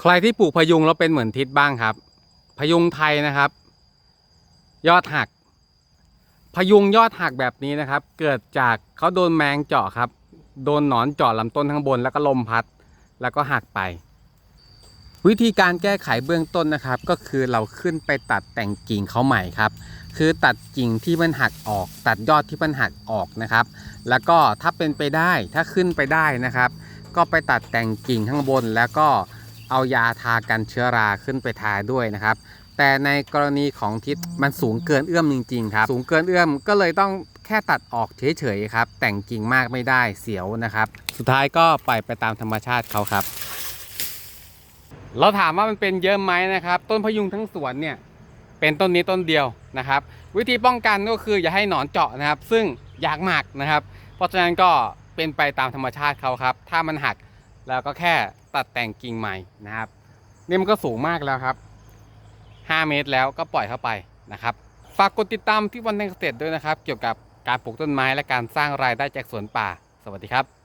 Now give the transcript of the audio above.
ใครที่ปลูกพยุงแล้วเป็นเหมือนทิศบ้างครับ พยุงไทยนะครับ ยอดหัก พยุงยอดหักแบบนี้นะครับ เกิดจากเขาโดนแมงเจาะครับ โดนหนอนเจาะลำต้นข้างบนแล้วก็ลมพัด แล้วก็หักไป วิธีการแก้ไขเบื้องต้นนะครับ ก็คือเราขึ้นไปตัดแต่งกิ่งเขาใหม่ครับ คือตัดกิ่งที่มันหักออก ตัดยอดที่มันหักออกนะครับ แล้วก็ถ้าเป็นไปได้ถ้าขึ้นไปได้นะครับ ก็ไปตัดแต่งกิ่งข้างบนแล้วก็ เอายาทากันเชื้อราขึ้นไปทาด้วยนะครับ แต่ในกรณีของทิศมันสูงเกินเอื้อมจริงๆครับ สูงเกินเอื้อมก็เลยต้องแค่ตัดออกเฉยๆครับ แต่งกิ่งมากไม่ได้เสียวนะครับ สุดท้ายก็ปล่อยไปตามธรรมชาติเขาครับ เราถามว่ามันเป็นเยอะไหมนะครับ ต้นพยุงทั้งสวนเนี่ยเป็นต้นนี้ต้นเดียวนะครับ วิธีป้องกันก็คืออย่าให้หนอนเจาะนะครับ ซึ่งยากมากนะครับ เพราะฉะนั้นก็เป็นไปตามธรรมชาติเขาครับ ถ้ามันหัก แล้วก็แค่ตัดแต่งกิ่งใหม่นะครับนี่มันก็สูงมากแล้วครับ 5 เมตรแล้วก็ปล่อยเข้าไปนะครับ ฝากกดติดตามที่วันแดงเกษตรด้วยนะครับ เกี่ยวกับการปลูกต้นไม้และการสร้างรายได้จากสวนป่า สวัสดีครับ